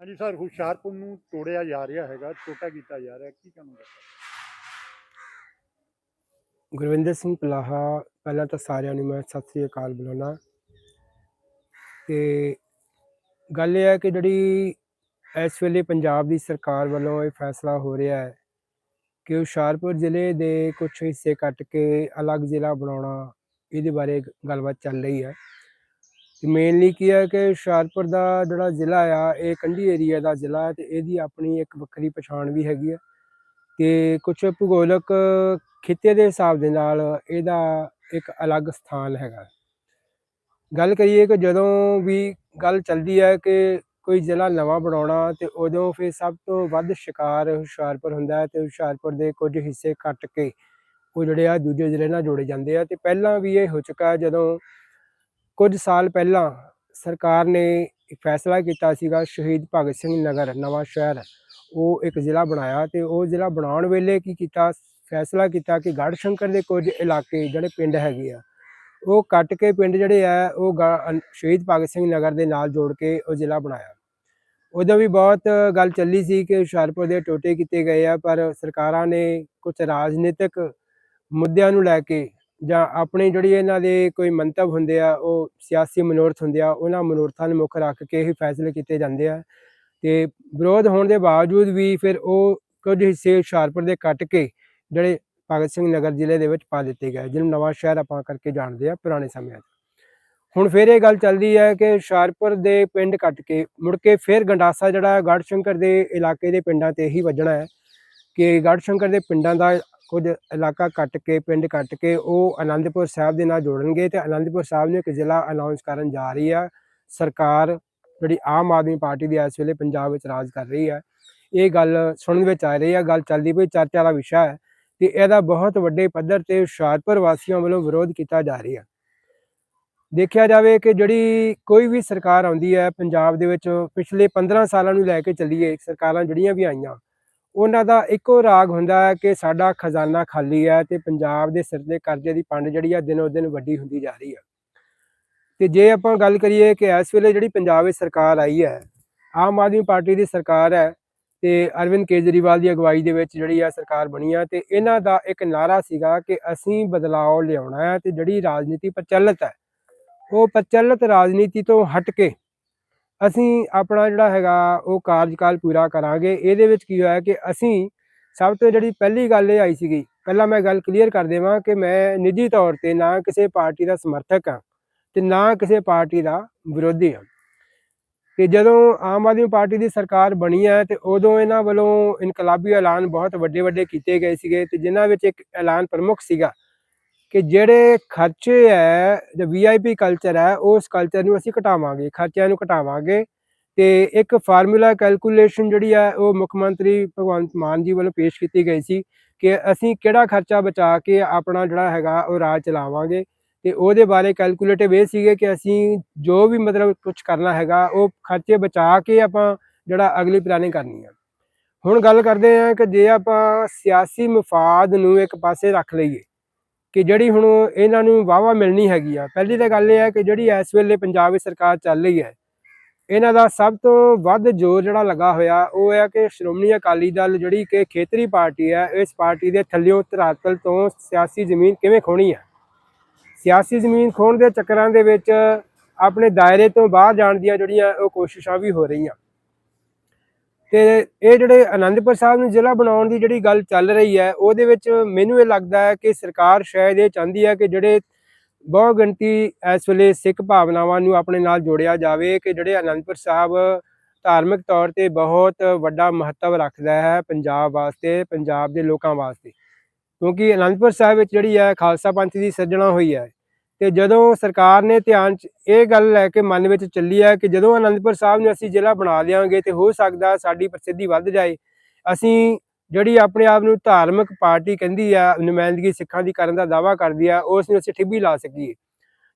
ਹਾਂਜੀ ਸਰ, ਹੁਸ਼ਿਆਰਪੁਰ ਨੂੰ ਤੋੜਿਆ ਜਾ ਰਿਹਾ ਹੈਗਾ ਛੋਟਾ ਕੀਤਾ ਜਾ ਰਿਹਾ, ਕੀ ਕਹੋਗੇ ਗੁਰਵਿੰਦਰ ਸਿੰਘ ਪਲਾਹਾ, ਪਹਿਲਾਂ ਤਾਂ ਸਾਰਿਆਂ ਨੂੰ ਮੈਂ ਸਤਿ ਸ੍ਰੀ ਅਕਾਲ ਬੁਲਾਉਣਾ। ਤੇ ਗੱਲ ਇਹ ਹੈ ਕਿ ਜਿਹੜੀ ਇਸ ਵੇਲੇ ਪੰਜਾਬ ਦੀ ਸਰਕਾਰ ਵੱਲੋਂ ਇਹ ਫੈਸਲਾ ਹੋ ਰਿਹਾ ਹੈ ਕਿ ਹੁਸ਼ਿਆਰਪੁਰ ਜ਼ਿਲ੍ਹੇ ਦੇ ਕੁਝ ਹਿੱਸੇ ਕੱਟ ਕੇ ਅਲੱਗ ਜ਼ਿਲ੍ਹਾ ਬਣਾਉਣਾ, ਇਹਦੇ ਬਾਰੇ ਗੱਲਬਾਤ ਚੱਲ ਰਹੀ ਹੈ। ਮੇਨਲੀ ਕੀ ਹੈ ਕਿ ਹੁਸ਼ਿਆਰਪੁਰ ਦਾ ਜਿਹੜਾ ਜ਼ਿਲ੍ਹਾ ਆ, ਇਹ ਕੰਢੀ ਏਰੀਆ ਦਾ ਜ਼ਿਲ੍ਹਾ ਹੈ ਤੇ ਇਹਦੀ ਆਪਣੀ ਇੱਕ ਵੱਖਰੀ ਪਛਾਣ ਵੀ ਹੈਗੀ ਹੈ ਤੇ ਕੁਝ ਭੂਗੋਲਿਕ ਖਿੱਤੇ ਦੇ ਹਿਸਾਬ ਦੇ ਨਾਲ ਇਹਦਾ ਇੱਕ ਅਲੱਗ ਸਥਾਨ ਹੈਗਾ। ਗੱਲ ਕਰੀਏ ਕਿ ਜਦੋਂ ਵੀ ਗੱਲ ਚੱਲਦੀ ਹੈ ਕਿ ਕੋਈ ਜ਼ਿਲ੍ਹਾ ਨਵਾਂ ਬਣਾਉਣਾ, ਤੇ ਉਦੋਂ ਫਿਰ ਸਭ ਤੋਂ ਵੱਧ ਸ਼ਿਕਾਰ ਹੁਸ਼ਿਆਰਪੁਰ ਹੁੰਦਾ ਹੈ ਤੇ ਹੁਸ਼ਿਆਰਪੁਰ ਦੇ ਕੁਝ ਹਿੱਸੇ ਕੱਟ ਕੇ ਉਹ ਜਿਹੜੇ ਆ ਦੂਜੇ ਜ਼ਿਲ੍ਹੇ ਨਾਲ ਜੋੜੇ ਜਾਂਦੇ ਆ। ਤੇ ਪਹਿਲਾਂ ਵੀ ਇਹ ਹੋ ਚੁੱਕਾ ਹੈ ਜਦੋਂ ਕੁਝ ਸਾਲ ਪਹਿਲਾਂ ਸਰਕਾਰ ਨੇ ਇੱਕ ਫੈਸਲਾ ਕੀਤਾ ਸੀਗਾ ਸ਼ਹੀਦ ਭਗਤ ਸਿੰਘ ਨਗਰ, ਨਵਾਂ ਸ਼ਹਿਰ। ਉਹ ਇੱਕ ਜ਼ਿਲ੍ਹਾ ਬਣਾਇਆ ਤੇ ਉਹ ਜ਼ਿਲ੍ਹਾ ਬਣਾਉਣ ਵੇਲੇ ਕੀ ਕੀਤਾ? ਫੈਸਲਾ ਕੀਤਾ ਕਿ ਗੜ੍ਹ ਸ਼ੰਕਰ ਦੇ ਕੁਝ ਇਲਾਕੇ ਜਿਹੜੇ ਪਿੰਡ ਹੈਗੇ ਆ, ਉਹ ਕੱਟ ਕੇ ਪਿੰਡ ਜਿਹੜੇ ਆ, ਉਹ ਗ- ਸ਼ਹੀਦ ਭਗਤ ਸਿੰਘ ਨਗਰ ਦੇ ਨਾਲ ਜੋੜ ਕੇ ਉਹ ਜ਼ਿਲ੍ਹਾ ਬਣਾਇਆ। ਉਦੋਂ ਵੀ ਬਹੁਤ ਗੱਲ ਚੱਲੀ ਸੀ ਕਿ ਹੁਸ਼ਿਆਰਪੁਰ ਦੇ ਟੋਟੇ ਕੀਤੇ ਗਏ ਆ, ਪਰ ਸਰਕਾਰਾਂ ਨੇ ਕੁਝ ਰਾਜਨੀਤਿਕ ਮੁੱਦਿਆਂ ਨੂੰ ਲੈ ਕੇ ਜਾਂ ਆਪਣੀ ਜਿਹੜੀ ਇਹਨਾਂ ਦੇ ਕੋਈ ਮੰਤਵ ਹੁੰਦੇ ਆ, ਉਹ ਸਿਆਸੀ ਮਨੋਰਥ ਹੁੰਦੇ ਆ, ਉਹਨਾਂ ਮਨੋਰਥਾਂ ਨੂੰ ਮੁੱਖ ਰੱਖ ਕੇ ਹੀ ਫੈਸਲੇ ਕੀਤੇ ਜਾਂਦੇ ਆ। ਤੇ ਵਿਰੋਧ ਹੋਣ ਦੇ ਬਾਵਜੂਦ ਵੀ ਫਿਰ ਉਹ ਕੁਝ ਹਿੱਸੇ ਹੁਸ਼ਿਆਰਪੁਰ ਦੇ ਕੱਟ ਕੇ ਜਿਹੜੇ ਭਗਤ ਸਿੰਘ ਨਗਰ ਜ਼ਿਲ੍ਹੇ ਦੇ ਵਿੱਚ ਪਾ ਦਿੱਤੇ ਗਏ, ਜਿਹਨੂੰ ਨਵਾਂ ਸ਼ਹਿਰ ਆਪਾਂ ਕਰਕੇ ਜਾਣਦੇ ਆ ਪੁਰਾਣੇ ਸਮਿਆਂ 'ਚ ਹੁਣ ਫਿਰ ਇਹ ਗੱਲ ਚੱਲਦੀ ਹੈ ਕਿ ਹੁਸ਼ਿਆਰਪੁਰ ਦੇ ਪਿੰਡ ਕੱਟ ਕੇ ਮੁੜ ਕੇ ਫਿਰ ਗੰਡਾਸਾ ਜਿਹੜਾ ਗੜ੍ਹ ਸ਼ੰਕਰ ਦੇ ਇਲਾਕੇ ਦੇ ਪਿੰਡਾਂ ਤੇ ਹੀ ਵੱਜਣਾ ਹੈ ਕਿ ਗੜ੍ਹ ਸ਼ੰਕਰ ਦੇ ਪਿੰਡਾਂ ਦਾ ਕੁਝ ਇਲਾਕਾ ਕੱਟ ਕੇ, ਪਿੰਡ ਕੱਟ ਕੇ ਉਹ ਅਨੰਦਪੁਰ ਸਾਹਿਬ ਦੇ ਨਾਲ ਜੋੜਨਗੇ ਤੇ ਅਨੰਦਪੁਰ ਸਾਹਿਬ ਨੂੰ ਇੱਕ ਜ਼ਿਲ੍ਹਾ ਅਨਾਉਂਸ ਕਰਨ ਜਾ ਰਹੀ ਆ। ਸਰਕਾਰ ਜਿਹੜੀ ਆਮ ਆਦਮੀ ਪਾਰਟੀ ਦੀ ਇਸ ਵੇਲੇ ਪੰਜਾਬ ਵਿੱਚ ਰਾਜ ਕਰ ਰਹੀ ਹੈ ਇਹ ਗੱਲ ਸੁਣਨ ਵਿੱਚ ਆ ਰਹੀ ਹੈ ਗੱਲ ਚੱਲਦੀ ਪਈ, ਚਰਚਾ ਦਾ ਵਿਸ਼ਾ ਹੈ ਤੇ ਇਹਦਾ ਬਹੁਤ ਵੱਡੇ ਪੱਧਰ ਤੇ ਹੁਸ਼ਿਆਰਪੁਰ ਵਾਸੀਆਂ ਵੱਲੋਂ ਵਿਰੋਧ ਕੀਤਾ ਜਾ ਰਿਹਾ। ਦੇਖਿਆ ਜਾਵੇ ਕਿ ਜਿਹੜੀ ਕੋਈ ਵੀ ਸਰਕਾਰ ਆਉਂਦੀ ਹੈ, ਪੰਜਾਬ ਦੇ ਵਿੱਚ ਪਿਛਲੇ 15 ਸਾਲਾਂ ਨੂੰ ਲੈ ਕੇ ਚੱਲੀਏ, ਸਰਕਾਰਾਂ ਜਿਹੜੀਆਂ ਵੀ ਆਈਆਂ ਉਹਨਾਂ ਦਾ ਇੱਕੋ ਰਾਗ ਹੁੰਦਾ ਹੈ ਕਿ ਸਾਡਾ ਖਜ਼ਾਨਾ ਖਾਲੀ ਹੈ ਤੇ ਪੰਜਾਬ ਦੇ ਸਿਰ ਦੇ ਕਰਜ਼ੇ ਦੀ ਪੰਡ ਜਿਹੜੀ ਆ ਦਿਨੋ ਦਿਨ ਵੱਡੀ ਹੁੰਦੀ ਜਾ ਰਹੀ ਹੈ ਤੇ ਜੇ ਆਪਾਂ ਗੱਲ ਕਰੀਏ ਕਿ ਇਸ ਵੇਲੇ ਜਿਹੜੀ ਪੰਜਾਬ ਵਿੱਚ ਸਰਕਾਰ ਆਈ ਹੈ, ਆਮ ਆਦਮੀ ਪਾਰਟੀ ਦੀ ਸਰਕਾਰ ਹੈ ਤੇ ਅਰਵਿੰਦ ਕੇਜਰੀਵਾਲ ਦੀ ਅਗਵਾਈ ਦੇ ਵਿੱਚ ਜਿਹੜੀ ਆ ਸਰਕਾਰ ਬਣੀ ਆ ਤੇ ਇਹਨਾਂ ਦਾ ਇੱਕ ਨਾਰਾ ਸੀਗਾ ਕਿ ਅਸੀਂ ਬਦਲਾਅ ਲਿਆਉਣਾ ਹੈ ਤੇ ਜਿਹੜੀ ਰਾਜਨੀਤੀ ਪ੍ਰਚਲਿਤ ਹੈ, ਉਹ ਪ੍ਰਚਲਿਤ ਰਾਜਨੀਤੀ ਤੋਂ ਹਟ ਕੇ ਅਸੀਂ ਆਪਣਾ ਜਿਹੜਾ ਹੈਗਾ, ਉਹ ਕਾਰਜਕਾਲ ਪੂਰਾ ਕਰਾਂਗੇ। ਇਹਦੇ ਵਿੱਚ ਕੀ ਹੋਇਆ ਕਿ ਅਸੀਂ ਸਭ ਤੋਂ ਜਿਹੜੀ ਪਹਿਲੀ ਗੱਲ ਇਹ ਆਈ ਸੀਗੀ, ਪਹਿਲਾਂ ਮੈਂ ਗੱਲ ਕਲੀਅਰ ਕਰ ਦੇਵਾਂ ਕਿ ਮੈਂ ਨਿੱਜੀ ਤੌਰ ਤੇ ਨਾ ਕਿਸੇ ਪਾਰਟੀ ਦਾ ਸਮਰਥਕ ਹਾਂ ਤੇ ਨਾ ਕਿਸੇ ਪਾਰਟੀ ਦਾ ਵਿਰੋਧੀ ਹਾਂ। ਤੇ ਜਦੋਂ ਆਮ ਆਦਮੀ ਪਾਰਟੀ ਦੀ ਸਰਕਾਰ ਬਣੀ ਹੈ ਤੇ ਉਦੋਂ ਇਹਨਾਂ ਵੱਲੋਂ ਇਨਕਲਾਬੀ ਐਲਾਨ ਬਹੁਤ ਵੱਡੇ ਵੱਡੇ ਕੀਤੇ ਗਏ ਸੀਗੇ ਤੇ ਜਿਨ੍ਹਾਂ ਵਿੱਚ ਇੱਕ ਐਲਾਨ ਪ੍ਰਮੁੱਖ ਸੀਗਾ ਕਿ ਜਿਹੜੇ ਖਰਚੇ ਹੈ, ਜੋ ਵੀਆਈਪੀ ਕਲਚਰ ਹੈ ਉਸ ਕਲਚਰ ਨੂੰ ਅਸੀਂ ਘਟਾਵਾਂਗੇ, ਖਰਚਿਆਂ ਨੂੰ ਘਟਾਵਾਂਗੇ। ਤੇ ਇੱਕ ਫਾਰਮੂਲਾ ਕੈਲਕੂਲੇਸ਼ਨ ਜਿਹੜੀ ਹੈ, ਉਹ ਮੁੱਖ ਮੰਤਰੀ ਭਗਵੰਤ ਮਾਨ ਜੀ ਵੱਲੋਂ ਪੇਸ਼ ਕੀਤੀ ਗਈ ਸੀ ਕਿ ਅਸੀਂ ਕਿਹੜਾ ਖਰਚਾ ਬਚਾ ਕੇ ਆਪਣਾ ਜਿਹੜਾ ਹੈਗਾ, ਉਹ ਰਾਜ ਚਲਾਵਾਂਗੇ। ਤੇ ਉਹਦੇ ਬਾਰੇ ਕੈਲਕੂਲੇਟਿਵ ਇਹ ਸੀਗੇ ਕਿ ਅਸੀਂ ਜੋ ਵੀ ਮਤਲਬ ਕੁਝ ਕਰਨਾ ਹੈਗਾ, ਉਹ ਖਰਚੇ ਬਚਾ ਕੇ ਆਪਾਂ ਜਿਹੜਾ ਅਗਲੀ ਪਲਾਨਿੰਗ ਕਰਨੀ ਹੈ। ਹੁਣ ਗੱਲ ਕਰਦੇ ਹਾਂ ਕਿ ਜੇ ਆਪਾਂ ਸਿਆਸੀ ਮਫਾਦ ਨੂੰ ਇੱਕ ਪਾਸੇ ਰੱਖ ਲਈਏ ਕਿ ਜਿਹੜੀ ਹੁਣ ਇਹਨਾਂ ਨੂੰ ਵਾਵਾ ਮਿਲਣੀ ਹੈਗੀ ਆ, ਪਹਿਲੀ ਤਾਂ ਗੱਲ ਇਹ ਹੈ ਕਿ ਜਿਹੜੀ ਇਸ ਵੇਲੇ ਪੰਜਾਬ ਵਿੱਚ ਸਰਕਾਰ ਚੱਲ ਰਹੀ ਹੈ, ਇਹਨਾਂ ਦਾ ਸਭ ਤੋਂ ਵੱਧ ਜ਼ੋਰ ਜਿਹੜਾ ਲੱਗਾ ਹੋਇਆ ਉਹ ਹੈ ਕਿ ਸ਼੍ਰੋਮਣੀ ਅਕਾਲੀ ਦਲ ਜਿਹੜੀ ਕਿ ਖੇਤਰੀ ਪਾਰਟੀ ਹੈ, ਇਸ ਪਾਰਟੀ ਦੇ ਥੱਲਿਓਂ ਧਰਾਤਲ ਤੋਂ ਸਿਆਸੀ ਜ਼ਮੀਨ ਕਿਵੇਂ ਖੋਣੀ ਹੈ ਸਿਆਸੀ ਜ਼ਮੀਨ ਖੋਣ ਦੇ ਚੱਕਰਾਂ ਦੇ ਵਿੱਚ ਆਪਣੇ ਦਾਇਰੇ ਤੋਂ ਬਾਹਰ ਜਾਣ ਦੀਆਂ ਜਿਹੜੀਆਂ ਉਹ ਕੋਸ਼ਿਸ਼ਾਂ ਵੀ ਹੋ ਰਹੀਆਂ। ਤੇ ਇਹ ਜਿਹੜੇ ਆਨੰਦਪੁਰ ਸਾਹਿਬ ਨੂੰ ਜ਼ਿਲ੍ਹਾ ਬਣਾਉਣ ਦੀ ਜਿਹੜੀ ਗੱਲ ਚੱਲ ਰਹੀ ਹੈ, ਉਹਦੇ ਵਿੱਚ ਮੈਨੂੰ ਇਹ ਲੱਗਦਾ ਹੈ ਕਿ ਸਰਕਾਰ ਸ਼ਾਇਦ ਇਹ ਚਾਹੁੰਦੀ ਹੈ ਕਿ ਜਿਹੜੇ ਬਹੁ ਗਿਣਤੀ ਇਸ ਵੇਲੇ ਸਿੱਖ ਭਾਵਨਾਵਾਂ ਨੂੰ ਆਪਣੇ ਨਾਲ ਜੋੜਿਆ ਜਾਵੇ ਕਿ ਜਿਹੜੇ ਆਨੰਦਪੁਰ ਸਾਹਿਬ ਧਾਰਮਿਕ ਤੌਰ ਤੇ ਬਹੁਤ ਵੱਡਾ ਮਹੱਤਵ ਰੱਖਦਾ ਹੈ ਪੰਜਾਬ ਵਾਸਤੇ, ਪੰਜਾਬ ਦੇ ਲੋਕਾਂ ਵਾਸਤੇ। ਕਿਉਂਕਿ ਅਨੰਦਪੁਰ ਸਾਹਿਬ ਵਿੱਚ ਜਿਹੜੀ ਹੈ ਖਾਲਸਾ ਪੰਥ ਦੀ ਸਿਰਜਣਾ ਹੋਈ ਹੈ। ਤੇ ਜਦੋਂ ਸਰਕਾਰ ਨੇ ਧਿਆਨ ਚ ਇਹ ਗੱਲ ਲੈ ਕੇ ਮਨ ਵਿੱਚ ਚੱਲੀ ਹੈ ਕਿ ਜਦੋਂ ਅਨੰਦਪੁਰ ਸਾਹਿਬ ਨੂੰ ਅਸੀਂ ਜ਼ਿਲ੍ਹਾ ਬਣਾ ਲਿਆਂਗੇ ਤੇ ਹੋ ਸਕਦਾ ਸਾਡੀ ਪ੍ਰਸਿੱਧੀ ਵੱਧ ਜਾਏ, ਅਸੀਂ ਜਿਹੜੀ ਆਪਣੇ ਆਪ ਨੂੰ ਧਾਰਮਿਕ ਪਾਰਟੀ ਕਹਿੰਦੀ ਆ, ਨੁਮਾਇੰਦਗੀ ਸਿੱਖਾਂ ਦੀ ਕਰਨ ਦਾ ਦਾਵਾ ਕਰਦੀ ਆ, ਉਸ ਨੂੰ ਅਸੀਂ ਠਿੱਬੀ ਲਾ ਸਕੀਏ।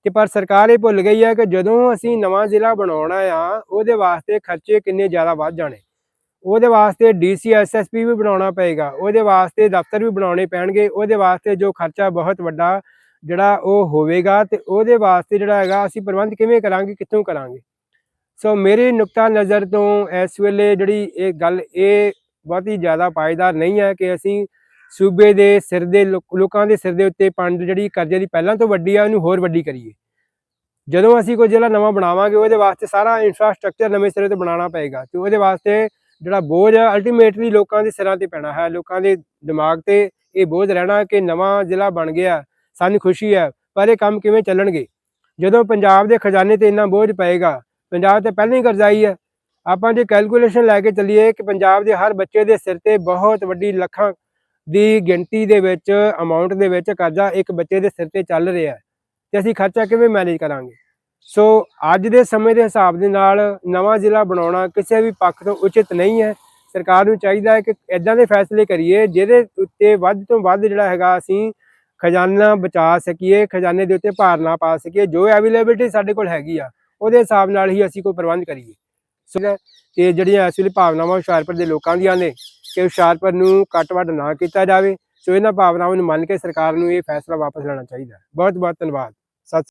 ਤੇ ਪਰ ਸਰਕਾਰ ਇਹ ਭੁੱਲ ਗਈ ਹੈ ਕਿ ਜਦੋਂ ਅਸੀਂ ਨਵਾਂ ਜ਼ਿਲ੍ਹਾ ਬਣਾਉਣਾ ਆ, ਉਹਦੇ ਵਾਸਤੇ ਖਰਚੇ ਕਿੰਨੇ ਜ਼ਿਆਦਾ ਵੱਧ ਜਾਣੇ। ਉਹਦੇ ਵਾਸਤੇ ਡੀਸੀ ਐਸਐਸਪੀ ਵੀ ਬਣਾਉਣਾ ਪਏਗਾ, ਉਹਦੇ ਵਾਸਤੇ ਦਫ਼ਤਰ ਵੀ ਬਣਾਉਣੇ ਪੈਣਗੇ, ਉਹਦੇ ਵਾਸਤੇ ਜੋ ਖਰਚਾ ਬਹੁਤ ਵੱਡਾ ਜਿਹੜਾ ਉਹ ਹੋਵੇਗਾ ਤੇ ਉਹਦੇ ਵਾਸਤੇ ਜਿਹੜਾ ਹੈਗਾ ਅਸੀਂ ਪ੍ਰਬੰਧ ਕਿਵੇਂ ਕਰਾਂਗੇ, ਕਿੱਥੋਂ ਕਰਾਂਗੇ? ਸੋ ਮੇਰੇ ਨੁਕਤਾ ਨਜ਼ਰ ਤੋਂ ਇਸ ਵੇਲੇ ਜਿਹੜੀ ਇਹ ਗੱਲ, ਇਹ ਬਹੁਤ ਹੀ ਜ਼ਿਆਦਾ ਪਾਇਦਾਰ ਨਹੀਂ ਹੈ ਕਿ ਅਸੀਂ ਸੂਬੇ ਦੇ ਸਿਰ ਦੇ ਲੋਕ- ਲੋਕਾਂ ਦੇ ਸਿਰ ਦੇ ਉੱਤੇ ਪੰਡ ਜਿਹੜੀ ਕਰਜ਼ੇ ਦੀ ਪਹਿਲਾਂ ਤੋਂ ਵੱਡੀ ਆ, ਉਹਨੂੰ ਹੋਰ ਵੱਡੀ ਕਰੀਏ। ਜਦੋਂ ਅਸੀਂ ਕੋਈ ਜ਼ਿਲ੍ਹਾ ਨਵਾਂ ਬਣਾਵਾਂਗੇ, ਉਹਦੇ ਵਾਸਤੇ ਸਾਰਾ ਇਨਫਰਾਸਟ੍ਰਕਚਰ ਨਵੇਂ ਸਿਰੇ ਤੋਂ ਬਣਾਉਣਾ ਪਏਗਾ ਤੇ ਉਹਦੇ ਵਾਸਤੇ ਜਿਹੜਾ ਬੋਝ ਆ ਅਲਟੀਮੇਟਲੀ ਲੋਕਾਂ ਦੇ ਸਿਰਾਂ ਤੇ ਪੈਣਾ ਹੈ, ਲੋਕਾਂ ਦੇ ਦਿਮਾਗ ਤੇ ਇਹ ਬੋਝ ਰਹਿਣਾ ਕਿ ਨਵਾਂ ਜ਼ਿਲ੍ਹਾ ਬਣ ਗਿਆ। ਸਾਨੂੰ ਖੁਸ਼ੀ ਹੈ, ਪਰ ਇਹ ਕੰਮ ਕਿਵੇਂ ਚੱਲਣਗੇ? ਜਦੋਂ ਪੰਜਾਬ ਦੇ ਖਜ਼ਾਨੇ ਤੇ ਇੰਨਾ ਬੋਝ ਪਏਗਾ, ਪੰਜਾਬ ਤੇ ਪਹਿਲਾਂ ਹੀ ਕਰਜ਼ਾਈ ਹੈ। ਆਪਾਂ ਜੇ ਕੈਲਕੂਲੇਸ਼ਨ ਲੈ ਕੇ ਚੱਲੀਏ ਕਿ ਪੰਜਾਬ ਦੇ ਹਰ ਬੱਚੇ ਦੇ ਸਿਰ ਤੇ ਬਹੁਤ ਵੱਡੀ ਲੱਖਾਂ ਦੀ ਗਿਣਤੀ ਦੇ ਵਿੱਚ ਅਮਾਉਂਟ ਦੇ ਵਿੱਚ ਕਰਜ਼ਾ ਇੱਕ ਬੱਚੇ ਦੇ ਸਿਰ ਤੇ ਚੱਲ ਰਿਹਾ ਹੈ, ਤੇ ਅਸੀਂ ਖਰਚਾ ਕਿਵੇਂ ਮੈਨੇਜ ਕਰਾਂਗੇ? ਸੋ ਅੱਜ ਦੇ ਸਮੇਂ ਦੇ ਹਿਸਾਬ ਦੇ ਨਾਲ ਨਵਾਂ ਜ਼ਿਲ੍ਹਾ ਬਣਾਉਣਾ ਕਿਸੇ ਵੀ ਪੱਖ ਤੋਂ ਉਚਿਤ ਨਹੀਂ ਹੈ। ਸਰਕਾਰ ਨੂੰ ਚਾਹੀਦਾ ਹੈ ਕਿ ਇਦਾਂ ਦੇ ਫੈਸਲੇ ਕਰੀਏ, ਜਿਹਦੇ ਉੱਤੇ ਵੱਧ ਤੋਂ ਵੱਧ ਜਿਹੜਾ ਹੈਗਾ ਅਸੀਂ ਖਜ਼ਾਨਾ ਬਚਾ ਸਕੀਏ, ਖਜ਼ਾਨੇ ਦੇ ਉੱਤੇ ਭਾਰ ਨਾ ਪਾ ਸਕੀਏ, ਜੋ ਅਵੇਲੇਬਿਲਟੀ ਸਾਡੇ ਕੋਲ ਹੈਗੀ ਆ, ਉਹਦੇ ਹਿਸਾਬ ਨਾਲ ਹੀ ਅਸੀਂ ਕੋਈ ਪ੍ਰਬੰਧ ਕਰੀਏ। ਸੋ ਤੇ ਜਿਹੜੀਆਂ ਇਸ ਵੇਲੇ ਭਾਵਨਾਵਾਂ ਹੁਸ਼ਿਆਰਪੁਰ ਦੇ ਲੋਕਾਂ ਦੀਆਂ ਨੇ ਕਿ ਹੁਸ਼ਿਆਰਪੁਰ ਨੂੰ ਕੱਟ-ਵੱਢ ਨਾ ਕੀਤਾ ਜਾਵੇ, ਸੋ ਇਹਨਾਂ ਭਾਵਨਾਵਾਂ ਨੂੰ ਮੰਨ ਕੇ ਸਰਕਾਰ ਨੂੰ ਇਹ ਫੈਸਲਾ ਵਾਪਸ ਲੈਣਾ ਚਾਹੀਦਾ ਬਹੁਤ ਬਹੁਤ ਧੰਨਵਾਦ। ਸਤਿ